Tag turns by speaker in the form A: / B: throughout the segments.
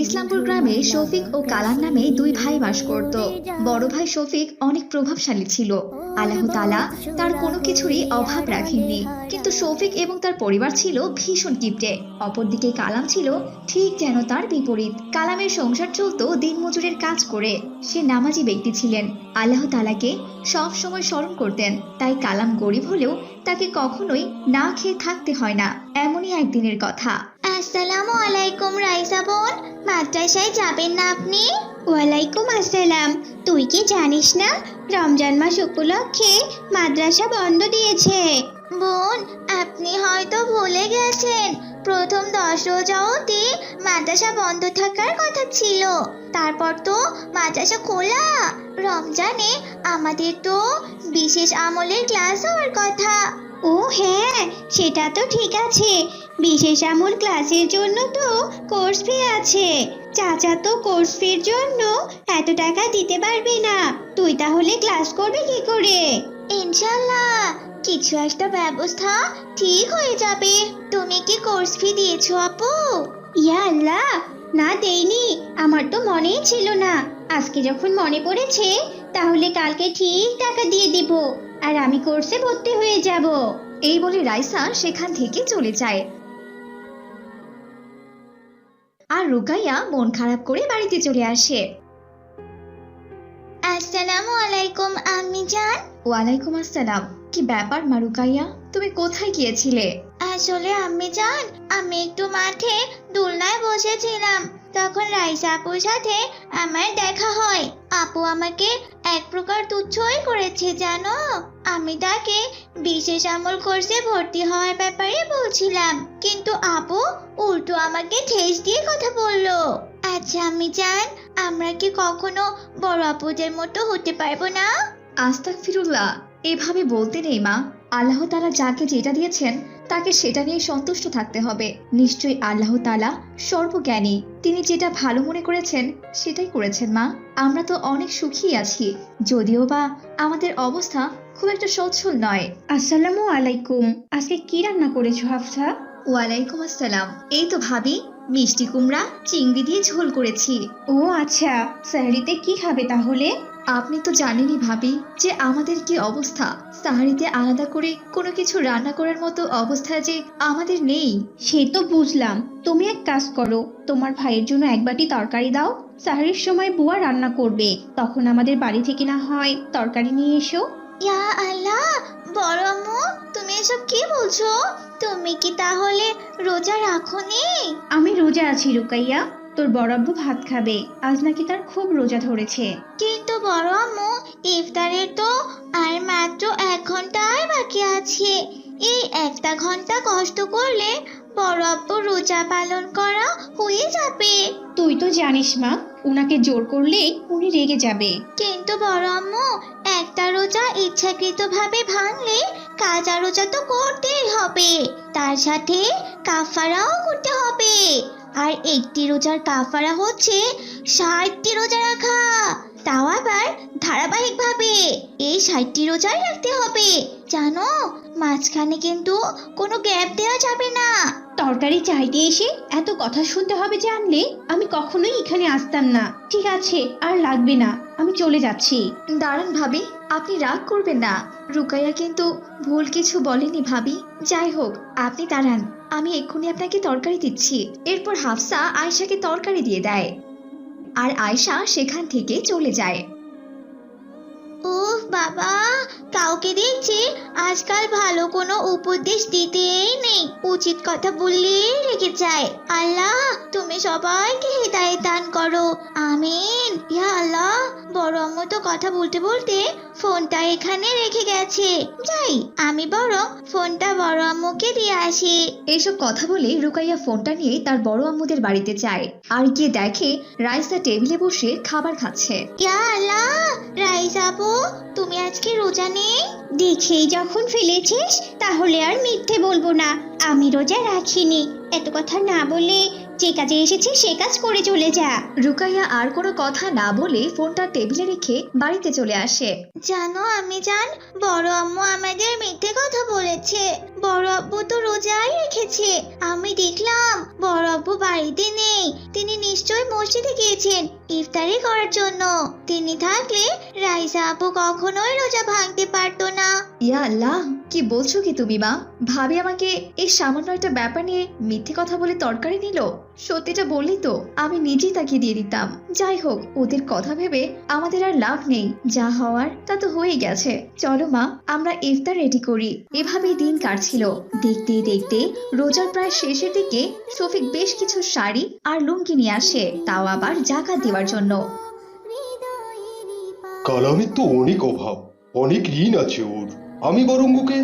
A: ইসলামপুর গ্রামে শফিক ও কালাম নামে দুই ভাই বাস করত। বড় ভাই শফিক অনেক প্রভাবশালী ছিল। আল্লাহ তালা তার কোনো কিছুরই অভাব রাখেননি। কিন্তু শফিক এবং তার পরিবার ছিল ভীষণ কিপটে। অপরদিকে কালাম ছিল ঠিক যেন তার বিপরীত। কালামের সংসার চলতো দিনমজুরের কাজ করে। সে নামাজি ব্যক্তি ছিলেন। আল্লাহ তালাকে সব সময় স্মরণ করতেন। তাই কালাম গরিব হলেও তাকে কখনোই না খেয়ে থাকতে হয় না। এমনই একদিনের কথা।
B: আসসালামু আলাইকুম রাইসা বোন, মাদ্রাসায় যাবেন না আপনি? ওয়ালাইকুম আসসালাম। তুই কি জানিস না রমজান মাস উপলক্ষে মাদ্রাসা বন্ধ দিয়েছে। বোন, আপনি হয়তো ভুলে গেছেন। প্রথম দশ রোজা অবধি মাদ্রাসা বন্ধ থাকার কথা ছিল। তারপর তো মাদ্রাসা খোলা। রমজানে আমাদের তো বিশেষ আমলের ক্লাস হওয়ার কথা। ও হ্যাঁ সেটা তো ঠিক আছে। বিশেষ আমল ক্লাসের জন্য তো কোর্স ফি আছে। চাচা তো কোর্স ফির জন্য এত টাকা দিতে পারবে না। তুই তাহলে ক্লাস করবি কি করে? ইনশাল্লাহ কিছু একটা ব্যবস্থা ঠিক হয়ে যাবে। তুমি কি কোর্স ফি দিয়েছ আপু? ইয়া আল্লাহ, না দেইনি। আমার তো মনেই ছিল না। আজকে যখন মনে পড়েছে তাহলে কালকে ঠিক টাকা দিয়ে দিব। আর আমি কোর্সে ভর্তি হয়ে যাব।
A: এই বলে রাইসা সেখান থেকে চলে যায়। আর রুকাইয়া মন খারাপ করে বাড়িতে চলে আসে।
B: আসসালামু আলাইকুম আম্মি জান।
A: ওয়ালাইকুম আসসালাম। কি ব্যাপার মা রুকাইয়া? তুমি কোথায় গিয়েছিলে?
B: আসলে আম্মি জান আমি একটু মাঠে দোলনায় বসেছিলাম। তখন রাইসা আপুর সাথে আমার দেখা হয়। আপু আমাকে এক প্রকার তুচ্ছই করেছে, জানো? আমি তাকে বিশেষ আমল কোর্সে ভর্তি হওয়ার ব্যাপারে বলছিলাম। কিন্তু আপু উল্টো আমাকে ঠেস দিয়ে কথা বলল। আচ্ছা আমি জান, আমরা কি কখনো বড় আপুদের মতো হতে পারব না?
A: আস্তাক ফিরুল্লাহ এভাবে বলতে নেই মা। আল্লাহ তালা যাকে যেটা দিয়েছেন তাকে সেটা নিয়ে সন্তুষ্ট থাকতে হবে। নিশ্চয়ই আল্লাহ তালা সর্বজ্ঞানী। তিনি যেটা ভালো মনে করেছেন সেটাই করেছেন মা। আমরা তো অনেক সুখী আছি। যদিও বা আমাদের অবস্থা খুব একটা সচ্ছল নয়।
C: আসসালামু আলাইকুম। আজকে কি রান্না করেছ হাফসা?
A: ওয়ালাইকুম আসসালাম। এই তো ভাবি মিষ্টি কুমড়া চিংড়ি দিয়ে ঝোল করেছি।
C: ও আচ্ছা স্যারিতে কি খাবে তাহলে?
A: আপনি তো জানেনই ভাবি যে আমাদের কি অবস্থা। সাহারিতে আলাদা করে কোনো কিছু রান্না করার মতো অবস্থা যে আমাদের নেই।
C: সে তো বুঝলাম। তুমি এক কাজ করো তোমার ভাইয়ের জন্য এক বাটি তরকারি দাও। সাহারির সময় বুয়া রান্না করবে। তখন আমাদের বাড়ি থেকে না হয় তরকারি নিয়ে এসো।
B: ইয়া আল্লাহ! বড় আম্মু তুমি এসব কি বলছো? তুমি কি তাহলে রোজা রাখোনি?
C: আমি রোজা আছি রুকাইয়া। তোর বড় বড়াব্বু ভাত খাবে। আজ নাকি তার খুব রোজা ধরেছে।
B: কিন্তু বড় আম্মু ইফতারের তো আর মাত্র এক ঘন্টাই বাকি আছে। এই একটা ঘণ্টা কষ্ট করলে বড় আব্বু রোজা পালন করা হয়ে যাবে।
C: তুই তো জানিস মা উনাকে জোর করলে উনি রেগে যাবে।
B: কিন্তু বড় আম্মু একটা রোজা ইচ্ছাকৃতভাবে ভাঙলে কাজা রোজা তো করতেই হবে। তার সাথে কাফারাও করতে হবে। আর একটি রোজার কাফারা হচ্ছে ষাটটি রোজা রাখা। তাও আবার ধারাবাহিকভাবে এই ষাটটি রোজাই রাখতে হবে। জানো, মাঝখানে কিন্তু কোনো গ্যাপ দেওয়া যাবে না।
C: তরকারি চাইতে এসে এত কথা শুনতে হবে জানলে আমি কখনোই এখানে আসতাম না। ঠিক আছে, আর লাগবে না। আমি চলে যাচ্ছি।
A: দাঁড়ান ভাবি, আপনি রাগ করবেন না। রুকাইয়া কিন্তু ভুল কিছু বলেনি ভাবি। যাই হোক, আপনি দাঁড়ান, আমি এক্ষুনি আপনাকে তরকারি দিচ্ছি। এরপর হাফসা আয়সাকে তরকারি দিয়ে দেয়। আর আয়সা সেখান থেকে চলে যায়।
B: উফ বাবা কাউকে দেখছি আজকাল ভালো কোনো উপদেশ দিতেই নেই। উচিত কথা বললেই রেগে যায়। আল্লাহ তুমি সবাইকে হৃদায়ত দান করো। আমিন। ইয়া আল্লাহ বড় আম্মু তো কথা বলতে বলতে ফোনটা এখানে রেখে গেছে। যাই আমি বরং ফোনটা বড় আম্মুকে দিয়ে আসি।
A: এইসব কথা বলে রুকাইয়া ফোনটা নিয়ে তার বড় আম্মুদের বাড়িতে যায়। আর গিয়ে দেখে রাইসা টেবিলে বসে খাবার খাচ্ছে।
B: ইয়া আল্লাহ আজকে রোজা নেই?
C: দেখেই যখন ফেলেছিস তাহলে আর মিথ্যে বলব না। আমি রোজা রাখিনি। এত কথা না বলে
B: যে কাজে এসেছি সে কাজ করে চলে যা।
A: রুকাইয়া আর কোনো কথা না বলে ফোনটা টেবিলে রেখে বাড়িতে চলে আসে।
B: জানো আমি জান বড় আম্মু আমাদের মিথ্যে কথা বলেছে। বড় আব্বু তো রোজাই রেখেছে। আমি দেখলাম বড় আব্বু বাড়িতে নেই। তিনি নিশ্চয়ই মসজিদে গিয়েছেন। ইফতারি করার জন্য। তিনি থাকলে রাইসা আপু কখনোই রোজা ভাঙতে পারতো না।
A: ইয়া আল্লাহ, কি বলছো কি তুমি, মা? ভাবি আমাকে এই সামান্য একটা ব্যাপার নিয়ে মিথ্যে কথা বলে তরকারি নিল। সত্যিটা বললি তো, আমি নিজেই তাকে দিয়ে দিতাম। যাই হোক, ওদের কথা ভেবে আমাদের আর লাভ নেই। যা হওয়ার তা তো হয়ে গেছে। চলো, মা, আমরা ইফতার রেডি করি। এভাবেই দিন কাটছিল। দেখতে দেখতে রোজার প্রায় শেষের দিকে শফিক বেশ কিছু শাড়ি আর লুঙ্গি নিয়ে আসে। তাও আবার জাকাত দেওয়ার জন্য।
D: কালামের তো অনেক অভাব অনেক ঋণ আছে ওর। আমি বরং ওকে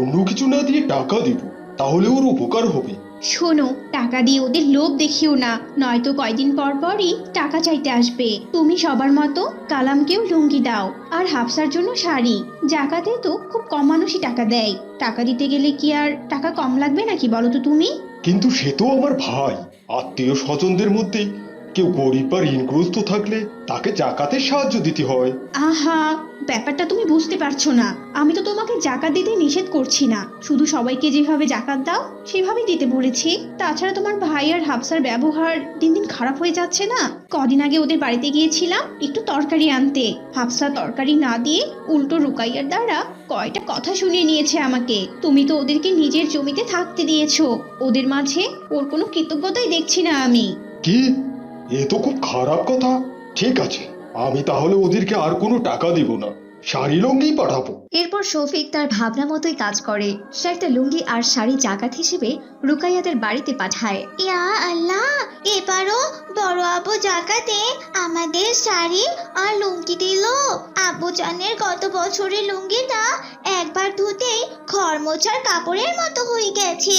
D: অন্য কিছু না দিয়ে টাকা দিব তাহলে ওর উপকার হবে।
C: শোনো টাকা দিয়ে ওদের লোভ দেখিও না নয়তো কয়দিন পর পরই টাকা চাইতে আসবে। তুমি সবার মতো কালামকেও লুঙ্গি দাও আর হাফসার জন্য শাড়ি। জাকাতে তো খুব কম মানুষই টাকা দেয়। টাকা দিতে গেলে কি আর টাকা কম লাগবে নাকি বলো তো তুমি?
D: কিন্তু সে তো আমার ভাই আত্মীয় স্বজনদের মধ্যে কেউ গরিব বা ঋণগ্রস্ত থাকলে তাকে জাকাতের সাহায্য দিতে হয়।
C: আহা ব্যাপারটা তুমি বুঝতে পারছ না। আমি তো তোমাকে জাকাত দিতে নিষেধ করছি না। শুধু সবাইকে যেভাবে জাকাত দাও সেভাবেই দিতে বলেছি। তাছাড়া তোমার ভাই আর হাফসার ব্যবহার দিন দিন খারাপ হয়ে যাচ্ছে না? কদিন আগে ওদের বাড়িতে গিয়েছিলাম একটু তরকারি আনতে। হাফসা তরকারি না দিয়ে উল্টো রুকাইয়ার দ্বারা কয়টা কথা শুনিয়ে নিয়েছে আমাকে। তুমি তো ওদেরকে নিজের জমিতে থাকতে দিয়েছ। ওদের মাঝে ওর কোনো কৃতজ্ঞতাই দেখছি না আমি।
D: কি? এ তো খুব খারাপ কথা। ঠিক আছে, আমি তাহলে ওদেরকে আর কোনো টাকা দিব না। শাড়ি লঙ্গি পাঠাবো
A: এরপর শফিক তার ভাবনা মতোই কাজ করে। সে একটা লুঙ্গি আর শাড়ি জাকাত হিসেবে রুকাইয়াদের বাড়িতে পাঠায়।
B: ইয়া আল্লাহ, এবারও বড় আবু জাকাতে আমাদের শাড়ি আর লুঙ্গি দিল। আবু জানের গত বছরের লুঙ্গিটা একবার ধুতেই খড় মোছার কাপড়ের মতো হয়ে গেছে।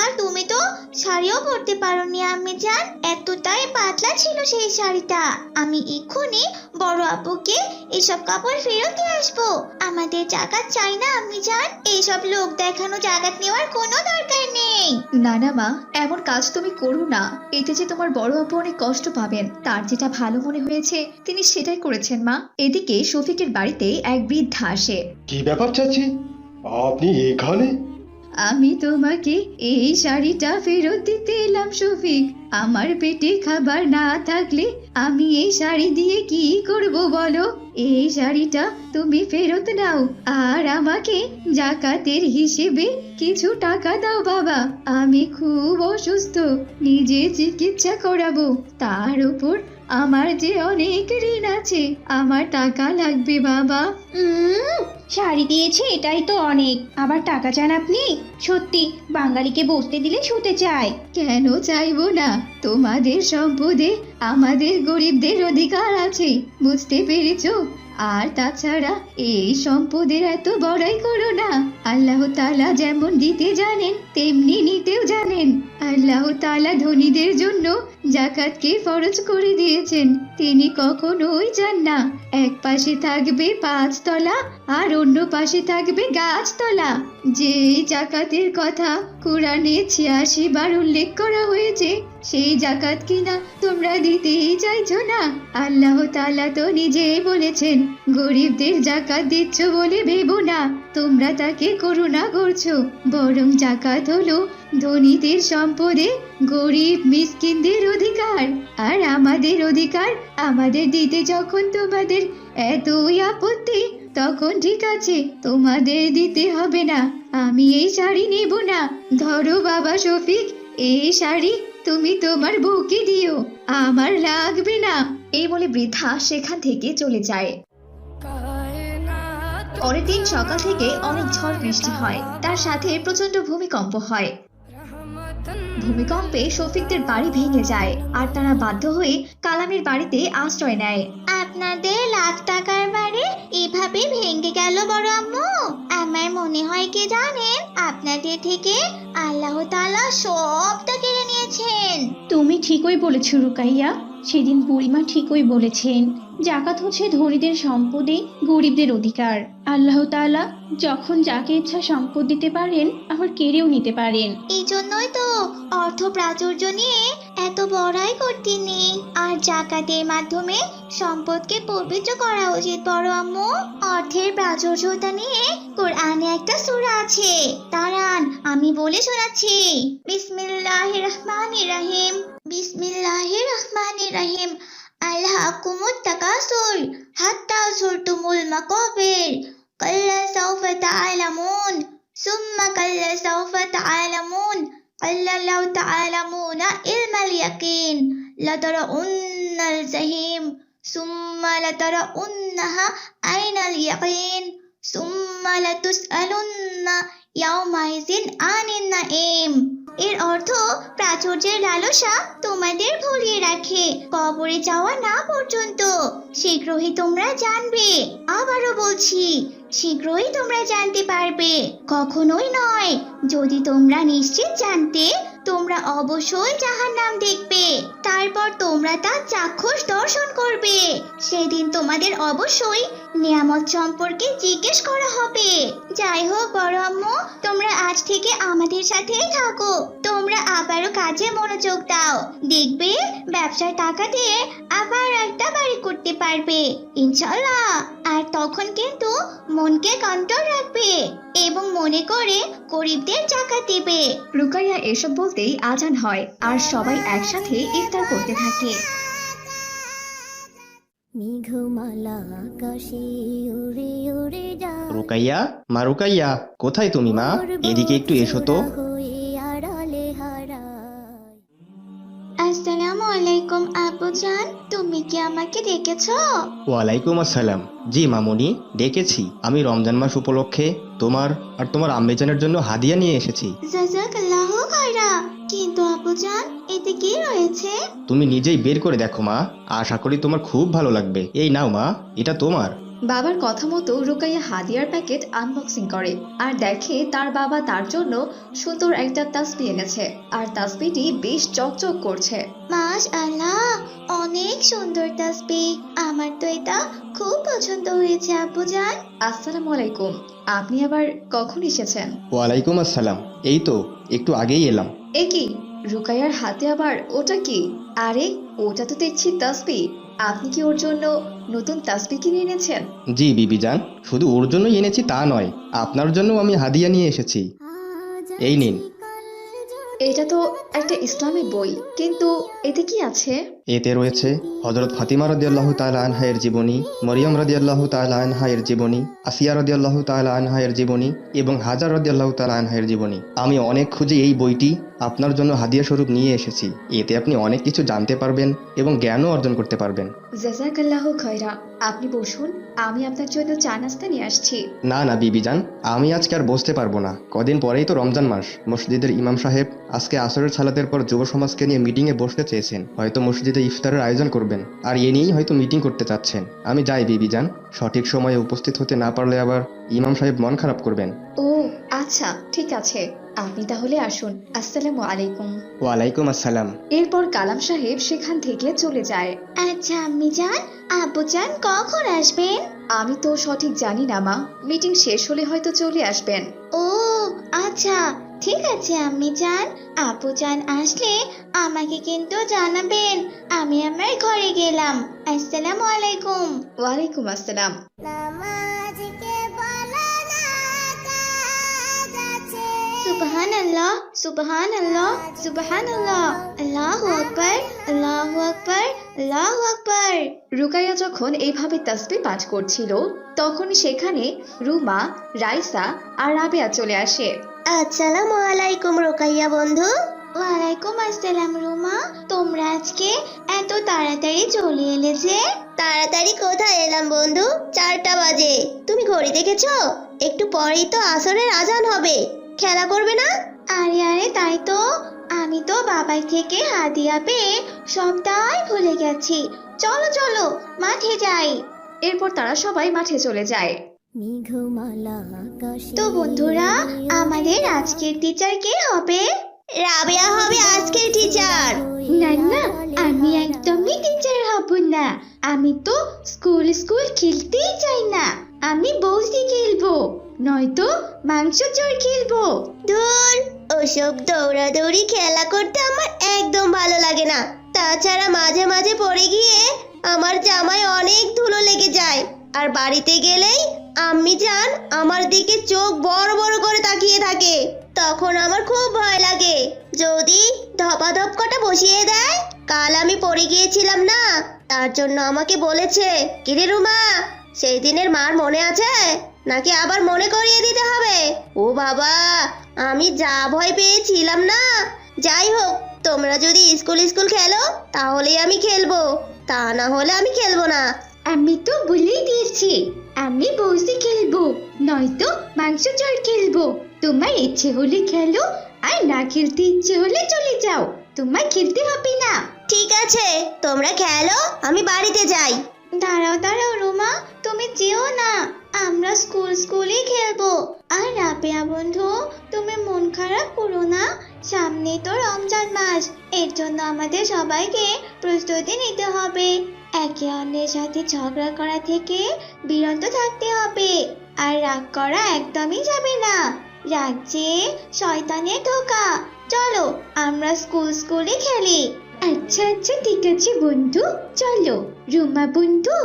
B: আর তুমি তো শাড়িও পরতে পারোনি আমি জান। এতটাই পাতলা ছিল সেই শাড়িটা। আমি এক্ষুনি বড় আপুকে এসব কাপড় ফেরত দিয়ে আসব। আমাদের জাগাত চাই না আমি জান এইসব লোক দেখানো জাগাত নেওয়ার কোনো দরকার নেই।
A: না না মা এমন কাজ তুমি করো না। এতে যে তোমার বড় আপু অনেক কষ্ট পাবেন। তার যেটা ভালো মনে হয়েছে তিনি সেটাই করেছেন মা। এদিকে শফিকের বাড়িতে এক বৃদ্ধা আসে।
D: কি ব্যাপার চাচি? আপনি এখানে?
A: আমি তোমাকে এই শাড়িটা ফেরত দিতে এলাম, শফিক। আমার পেটে খাবার না থাকলে আমি এই শাড়ি দিয়ে কি করব বলো? এই শাড়িটা তুমি ফেরত নাও, আর আমাকে জাকাতের হিসেবে কিছু টাকা দাও বাবা। আমি খুব অসুস্থ, নিজে চিকিৎসা করাবো। তার উপর আমার যে অনেক ঋণ আছে আমার টাকা লাগবে বাবা।
C: উম, শাড়ি দিয়েছে এটাই তো অনেক। আবার টাকা চান আপনি? সত্যি বাঙালিকে বসতে দিলে শুতে চায়।
A: কেন চাইব না? তোমাদের সম্পদে আমাদের গরিবদের অধিকার আছে বুঝতে পেরেছ? আর তাছাড়া এই সম্পদের এত বড়াই করো না। আল্লাহ তাআলা যেমন দিতে জানেন তেমনি নিতেও জানেন। আল্লাহ তাআলা ধনীদের জন্য জাকাতকে ফরজ করে দিয়েছেন। তিনি কখনোই যান না। এক পাশে থাকবে পাঁচতলা আর অন্য পাশে থাকবে গাছতলা যে জাকাতের কথা কোরআনে ছিয়াশি বার উল্লেখ করা হয়েছে, সেই জাকাত কিনা তোমরা দিতেই চাইছো না। আল্লাহ তালা তো নিজেই বলেছেন, গরিবদের জাকাত দিচ্ছ বলে ভেবো না। তোমরা তাকে করুণা করছ, বরং জাকাত হলো ধনীদের সম্পদে গরিব মিসকিনদের অধিকার, আর আমাদের অধিকার আমাদের দিতে যখন তোমাদের এতই আপত্তি, তখন ঠিক আছে, তোমাদের দিতে হবে না। আমি এই শাড়ি নেব না। ধরো বাবা শফিক, এই শাড়ি তুমি তোমার বউকে দিও। আমার লাগবে না। এই বলে বৃদ্ধা সেখান থেকে চলে যায়। পরের দিন সকাল থেকে অনেক ঝড় বৃষ্টি হয়। তার সাথে প্রচণ্ড ভূমিকম্প হয়। ভূমিকম্পে শফিকদের বাড়ি ভেঙে যায় আর তারা বাধ্য হয়ে কালামের বাড়িতে আশ্রয় নেয়।
B: আপনাদের লাখ টাকার বাড়ি এভাবে ভেঙে গেল বড় আম্মু। আমার মনে হয় কি জানেন? আপনাদের থেকে আল্লাহ তাআলা সবটা কেড়ে নিয়েছেন।
C: তুমি ঠিকই বলেছ, রুকাইয়া। সেদিন বুড়িমা ঠিকই বলেছেন, জাকাত হচ্ছে ধনীদের সম্পদে গরিবদের অধিকার। আল্লাহ তাআলা যখন যাকে ইচ্ছা সম্পদ দিতে পারেন আবার কেড়েও নিতে পারেন।
B: এই জন্যই তো অর্থ প্রাচুর্য নিয়ে এত বড়াই করতে নেই আর জাকাতের মাধ্যমে সম্পদকে পবিত্র করা উচিত। বড় আম্মু, অর্থের প্রাচুর্যতা নিয়ে কোরআনে একটা সূরা আছে। দাঁড়ান, আমি বলে শোনাচ্ছি। বিসমিল্লাহির রহমানির রহিম। بسم الله الرحمن الرحيم ألهاكم التكاثر حتى زرتم المقابر كلا سوف تعلمون ثم كلا سوف تعلمون كلا لو تعلمون علم اليقين لترؤن الجحيم ثم لترؤنها عين اليقين ثم لتسألن يومئذ عن النعيم এর অর্থ প্রাচুর্যের লালসা তোমাদের ভুলিয়ে রাখে। কবরে যাওয়া না পর্যন্ত শীঘ্রই তোমরা জানবে। আবারও বলছি, শীঘ্রই তোমরা জানতে পারবে। কখনোই নয়, যদি তোমরা নিশ্চিত জানতে, তোমরা অবশ্যই যাহার নাম দেখবে। তারপর তোমরা তা চাক্ষুষ দর্শন করবে। সেদিন তোমাদের অবশ্যই নিয়ামত সম্পর্কে জিজ্ঞেস করা হবে। যাই হোক, বড় আম্মু, তোমরা আজ থেকে আমাদের সাথেই থাকো। তোমরা আবারও কাজে মনোযোগ দাও। দেখবে, ব্যবসার টাকা দিয়ে আবার একটা বাড়ি করতে পারবে। ইনশাল্লাহ। আর তখন কিন্তু মনকে কন্ট্রোল রাখবে এবং মনে করে গরিবদের টাকা দেবে।
A: রুকাইয়া এসব বলতেই আজান হয় আর সবাই একসাথে ইফতার করতে থাকে।
E: মেঘমালা আকাশে উড়ে উড়ে যায়।
F: রুকাইয়া মা রুকাইয়া কোথায় তুমি মা? এদিকে একটু এসো তো।
B: আলাইকুম আব্বুজান তুমি কি আমাকে ডেকেছ?
F: ওয়ালাইকুম আসসালাম। জি মামুনি ডেকেছি। আমি রমজান মাস উপলক্ষে তোমার আর তোমার আম্মেজানের জন্য হাদিয়া নিয়ে এসেছি।
B: জাজাকাল্লাহ খায়রা। কিন্তু আব্বুজান এতে কি রয়েছে?
F: তুমি নিজেই বের করে দেখো মা। আশা করি তোমার খুব ভালো লাগবে। এই নাও মা এটা তোমার।
A: বাবার কথা মতো রুকাইয়া হাদিয়ার প্যাকেট আনবক্সিং করে আর দেখে তার বাবা তার জন্য সুন্দর একটা তাসবি এনেছে। আর তাসবিটি বেশ চকচক করছে।
B: মাস আল্লাহ অনেক সুন্দর তাসবি। আমার তো এটা খুব পছন্দ হয়েছে আব্বুজান
A: আসসালামু আলাইকুম। আপনি আবার কখন এসেছেন?
F: ওয়ালাইকুম আসসালাম। এই তো একটু আগেই এলাম।
A: এ কি? রুকাইয়ার হাতে আবার ওটা কি? আরে ওটা তো দেখছি তাসবি। আপনি কি ওর জন্য নতুন তাসবি কিনে এনেছেন?
F: জি বিবি জান শুধু ওর জন্যই এনেছি তা নয় আপনার জন্য আমি হাদিয়া নিয়ে এসেছি। এই নিন।
A: এটা তো একটা ইসলামিক বই কিন্তু এতে কি আছে?
F: এতে রয়েছে হজরত ফাতিমা রদিয়াল্লাহ তালা আনহায়ের জীবনী মরিয়ম রদিয়াল্লাহ তালা আনহায়ের জীবনী আসিয়া রদিয়াল্লাহ তালা আনহায়ের জীবনী এবং হাজার রদিয়াল্লাহ তালা আনহায়ের জীবনী। আমি অনেক খুঁজে এই বইটি আপনার জন্য হাদিয়া স্বরূপ নিয়ে এসেছি। এতে আপনি অনেক কিছু জানতে পারবেন এবং জ্ঞানও অর্জন করতে পারবেন।
A: জাজাকাল্লাহ খয়রা। আপনি বসুন আমি আপনার জন্য চা নাস্তা নিয়ে আসছি।
F: না না বিবিজান আমি আজকে আর বসতে পারব না। কদিন পরেই তো রমজান মাস। মসজিদের ইমাম সাহেব আজকে আসরের সালাতের পর যুব সমাজকে নিয়ে মিটিংয়ে বসতে চেয়েছেন। হয়তো মসজিদে ইফতারের আয়োজন করবেন আর এ নিয়েই হয়তো মিটিং করতে চাচ্ছেন। আমি যাই বিবিজান। সঠিক সময়ে উপস্থিত হতে না পারলে আবার ইমাম সাহেব মন খারাপ করবেন।
A: ও আচ্ছা ঠিক আছে। আপনি তাহলে আসুন। আসসালামু আলাইকুম।
F: ওয়ালাইকুম আসসালাম।
A: এরপর কালাম সাহেব সেখান থেকে চলে যায়।
B: আচ্ছা আম্মি জান আব্বুজান কখন আসবেন?
A: আমি তো সঠিক জানি না মা। মিটিং শেষ হলে হয়তো চলে আসবেন।
B: ও আচ্ছা ঠিক আছে আম্মি জান। আপু জান আসলে আমাকে কিন্তু জানাবেন। আমি আমার ঘরে গেলাম। আসসালামু আলাইকুম।
A: ওয়ালাইকুম আসসালাম।
B: সুবহান আল্লাহ সুবহান আল্লাহ সুবহান আল্লাহ আল্লাহু আকবার আল্লাহু আকবার আল্লাহু আকবার।
A: রুকাইয়া যখন এইভাবে তাসবি পাঠ করছিল তখন সেখানে রুমা রাইসা আর রাবেয়া চলে আসে।
B: আসসালামু আলাইকুম রোকাইয়া বন্ধু। ওয়ালাইকুম আসসালাম রুমা। তোমরা আজকে এত তাড়াতাড়ি চলে এলে যে? তাড়াতাড়ি কোথায় এলাম বন্ধু? চারটা বাজে। তুমি ঘড়ি দেখেছ? একটু পরেই তো আসরের আজান হবে। খেলা করবে না? আরে আরে তাই তো। আমি তো বাবাই থেকে হাদিয়া পেয়ে সবটাই ভুলে গেছি। চলো চলো মাঠে যাই।
A: এরপর তারা সবাই মাঠে চলে যায়।
B: তো বন্ধুরা, আমাদের আজকের টিচার কে হবে? রাবেয়া হবে আজকের টিচার না না, আমি একদমই টিচার হব না। আমি তো স্কুল স্কুল খেলতেই চাই না। আমি বৌদি খেলব, নয়তো মাংস চোর খেলব। ধুর,
G: ওসব দৌড়াদৌড়ি খেলা করতে আমার একদম ভালো লাগে না। তাছাড়া মাঝে মাঝে পড়ে গিয়ে আমার জামায় অনেক ধুলো লেগে যায়। আর বাড়িতে গেলেই আম্মি যান আমার দিকে চোখ বড় বড় করে তাকিয়ে থাকে। তখন আমার খুব ভয় লাগে। যদি ধপাধপ কটা বসিয়ে দেয়, কাল আমি পড়ে গিয়েছিলাম না, তার জন্য আমাকে বলেছে, কিরে রুমা সেই দিনের মার মনে আছে? নাকি আবার মনে করিয়ে দিতে হবে? ও বাবা, আমি যা ভয় পেয়েছিলাম না। যাই হোক, তোমরা যদি স্কুল স্কুল খেলো, তাহলেই আমি খেলব। তা না হলে আমি খেলব না।
A: আমি তো বলেই দিয়েছি আমি বসে খেলব নয়তো মাংস ঝোল খেলব। তোমার ইচ্ছে হলে খেলো আর না খেলতে ইচ্ছে হলে চলে যাও। তোমার খেলতে হবে না।
G: ঠিক আছে তোমরা খেলো আমি বাড়িতে যাই।
A: দাঁড়াও দাঁড়াও রুমা তুমি যেও না আমরা স্কুল স্কুলে খেলব। আর রাবেয়া বন্ধু, তুমি মন খারাপ করো না। সামনে তো রমজান মাস, এর জন্য আমাদের সবাইকে প্রস্তুতি নিতে হবে। একে অন্যের সাথে ঝগড়া করা থেকে বিরত থাকতে হবে, আর রাগ করা একদমই যাবে না। রাগ যে শয়তানের ঢোকা চলো, আমরা স্কুল স্কুলে খেলি। আচ্ছা আচ্ছা ঠিক আছে বন্ধু, চলো। রুমা বন্ধু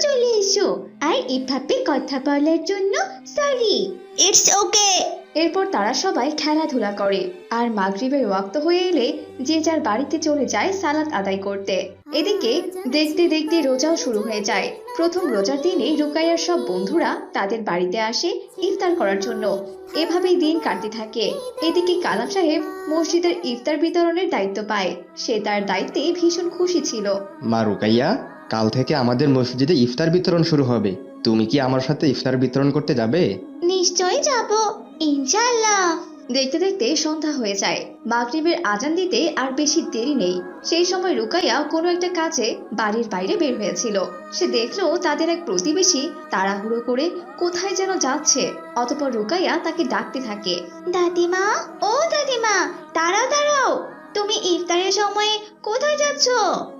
A: চলে এসো। আর এভাবে কথা বলার জন্য সরি
G: ইটস ওকে
A: এরপর তারা সবাই খেলাধুলা করে। আর মাগরিবের ওয়াক্ত হয়ে এলে যে যার বাড়িতে চলে যায় সালাত আদায় করতে। এদিকে দেখতে দেখতে রোজাও শুরু হয়ে যায়। প্রথম রোজার দিনে রুকাইয়ার সব বন্ধুরা তাদের বাড়িতে আসে ইফতার করার জন্য। এভাবেই দিন কাটতে থাকে। এদিকে কালাম সাহেব মসজিদের ইফতার বিতরণের দায়িত্ব পায়। সে তার দায়িত্বে ভীষণ খুশি ছিল।
F: মা রুকাইয়া কাল থেকে আমাদের মসজিদে ইফতার বিতরণ শুরু হবে। তুমি কি আমার সাথে ইফতার বিতরণ করতে যাবে?
A: নিশ্চয়ই যাব, ইনশাআল্লাহ। দেখতে দেখতে সন্ধ্যা হয়ে যায়। মাগরিবের আজান দিতে আর বেশি দেরি নেই। সেই সময় রুকাইয়া কোনো একটা কাজে বাড়ির বাইরে বের হয়েছিল। সে দেখল তাদের এক প্রতিবেশী তাড়াহুড়ো করে কোথায় যেন যাচ্ছে। অতপর রুকাইয়া তাকে ডাকতে থাকে, দাদিমা, ও দাদিমা, দাঁড়াও দাঁড়াও। তুমি ইফতারের সময় কোথায় যাচ্ছ?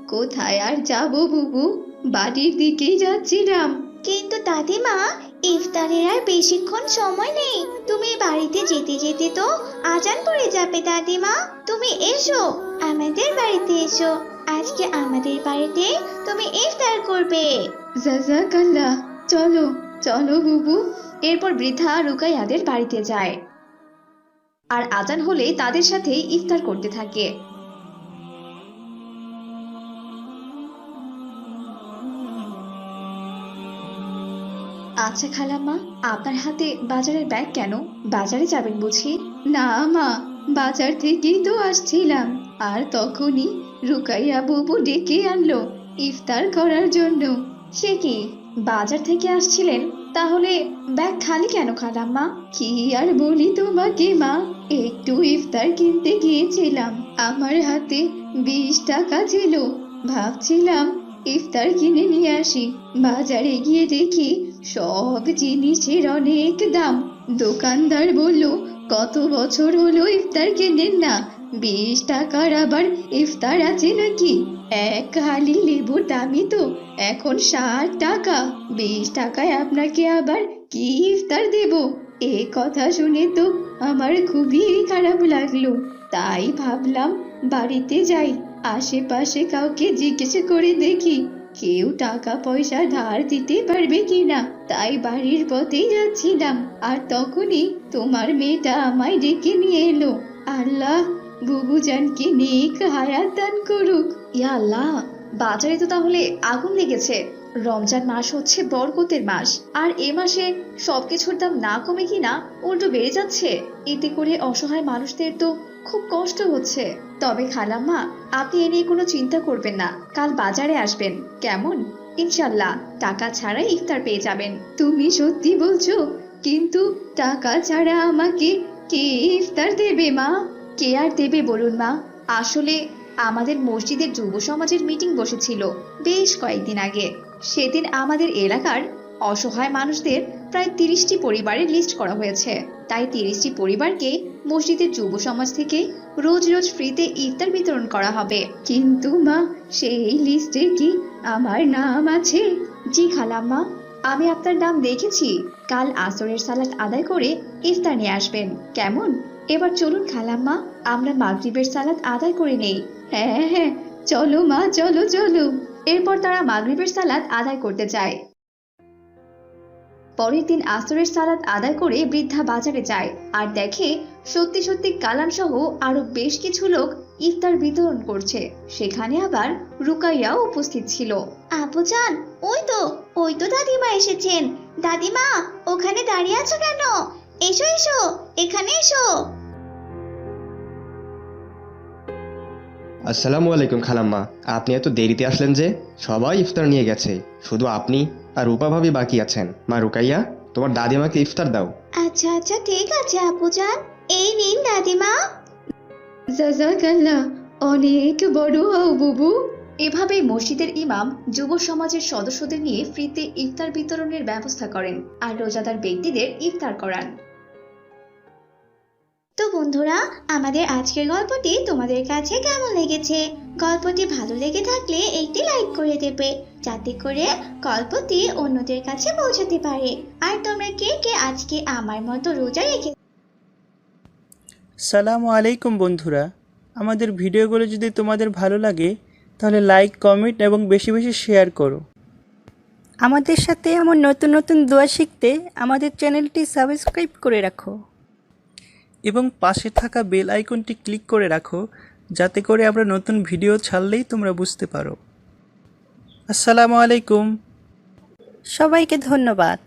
A: কোথায় আর যাব বুবু? বাড়ির দিকেই যাচ্ছিলাম। কিন্তু দাদিমা, ইফতারের আর বেশিক্ষণ সময় নেই। তুমি বাড়িতে যেতে যেতে তো আজান পড়ে যাবে দাদিমা। তুমি এসো, আমাদের বাড়িতে এসো। আজকে আমাদের বাড়িতে তুমি ইফতার করবে। জাজাকাল্লাহ চলো চলো বুবু। এরপর বৃদ্ধা রুকাইয়াদের বাড়িতে যায়। আর আজান হলে তাদের সাথে ইফতার করতে থাকে। আচ্ছা খালাম্মা, আপনার হাতে বাজারের ব্যাগ কেন? বাজারে যাবেন বুঝি? না মা, বাজার থেকেই তো আসছিলাম। আর তখনই রুকাইয়া বুবু ডেকে আনলো ইফতার করার জন্য। সে কি, বাজার থেকে আসছিলেন? তাহলে ব্যাগ খালি কেন খালাম্মা? কি আর বলি তোমাকে, মা? একটু ইফতার কিনতে গিয়েছিলাম। আমার হাতে বিশ টাকা ছিল। ভাবছিলাম ইফতার কিনে নিয়ে আসি। বাজারে গিয়ে দেখি সব জিনিসের অনেক দাম। দোকানদার বলল, কত বছর হলো ইফতার কেনেন না? বিশ টাকার আবার ইফতার আছে নাকি? এক হালি লেবুর দামই তো। এখন ষাট টাকা। বিশ টাকায় আপনাকে আবার কি ইফতার দেব? এ কথা শুনে তো আমার খুবই খারাপ লাগল। তাই ভাবলাম বাড়িতে যাই। আশেপাশে কাউকে জিজ্ঞেস করে দেখি কেউ টাকা পয়সা ধার দিতে পারবে কিনা। তাই বাড়ির পথেই যাচ্ছিলাম। আর তখনই তোমার মেয়েটা আমায় ডেকে নিয়ে এলো। আল্লাহ! বুবু জানকে নেক হায়াত দান করুক। ইয়া আল্লাহ, বাজারে তো তাহলে আগুন লেগেছে। রমজান মাস হচ্ছে বরকতের মাস। আর এ মাসে সবকিছুর দাম না কমে কিনা উল্টো বেড়ে যাচ্ছে। এতে করে অসহায় মানুষদের তো খুব কষ্ট হচ্ছে। তবে খালাম্মা, আপনি এ নিয়ে কোনো চিন্তা করবেন না। কাল বাজারে আসবেন। কেমন? ইনশাল্লাহ টাকা ছাড়াই ইফতার পেয়ে যাবেন। তুমি সত্যি বলছো, কিন্তু টাকা ছাড়া আমাকে কে ইফতার দেবে মা? কে আর দেবে বলুন মা? আসলে আমাদের মসজিদের যুব সমাজের মিটিং বসেছিল বেশ কয়েকদিন আগে। সেদিন আমাদের এলাকার অসহায় মানুষদের প্রায় তিরিশটি পরিবারের লিস্ট করা হয়েছে। তাই তিরিশটি পরিবারকে মসজিদের যুব সমাজ থেকে রোজ রোজ ফ্রিতে ইফতার বিতরণ করা হবে। কিন্তু মা, সেই লিস্টে কি আমার নাম আছে? জি খালাম্মা, আমি আপনার নাম দেখেছি। কাল আসরের সালাত আদায় করে ইফতার নিয়ে আসবেন। কেমন? এবার চলুন খালাম্মা, আমরা মাগরিবের সালাত আদায় করে নেই। হ্যাঁ হ্যাঁ চলো মা, চলো চলো। এরপর তারা মাগরিবের সালাত আদায় করতে যায়। পরের দিন আসরের সালাত আদায় করে বৃদ্ধা বাজারে যায় আর দেখে সত্যি সত্যি কালাম সহ আরও বেশ কিছু লোক ইফতার বিতরণ করছে। সেখানে আবার রুকাইয়াও উপস্থিত ছিল।
B: আপুজান, ওই তো ওই তো দাদিমা এসেছেন। দাদিমা, ওখানে দাঁড়িয়ে আছো কেন? এসো এসো, এখানে এসো।
F: আসসালামু আলাইকুম খালাম্মা। আপনি এত দেরিতে আসলেন যে সবাই ইফতার নিয়ে গেছে। শুধু আপনি আর রূপা ভাবি বাকি আছেন। মা রুকাইয়া তোমার দাদিমাকে ইফতার দাও।
B: আচ্ছা আচ্ছা ঠিক আছে আপুজান। এই নিন দাদিমা।
A: জাজাকাল্লাহ অনেক বড় হও বুবু। এভাবেই মসজিদের ইমাম যুব সমাজের সদস্যদের নিয়ে ফ্রিতে ইফতার বিতরণের ব্যবস্থা করেন আর রোজাদার ব্যক্তিদের ইফতার করান।
B: তো বন্ধুরা আমাদের আজকের গল্পটি তোমাদের কাছে কেমন লেগেছে? গল্পটি ভালো লেগে থাকলে একটি লাইক করে দেবে যাতে করে গল্পটি অন্যদের কাছে পৌঁছাতে পারে। আর তোমরা কে কে আজকে আমার মতো রোজা রেখে
H: সালামু আলাইকুম বন্ধুরা। আমাদের ভিডিওগুলো যদি তোমাদের ভালো লাগে তাহলে লাইক কমেন্ট এবং বেশি বেশি শেয়ার করো। আমাদের সাথে এমন নতুন নতুন দোয়া শিখতে আমাদের চ্যানেলটি সাবস্ক্রাইব করে রাখো। এবং পাশে থাকা বেল আইকনটি ক্লিক করে রাখো, যাতে করে আমরা নতুন ভিডিও ছাড়লেই তোমরা বুঝতে পারো। আসসালামু আলাইকুম। সবাইকে ধন্যবাদ।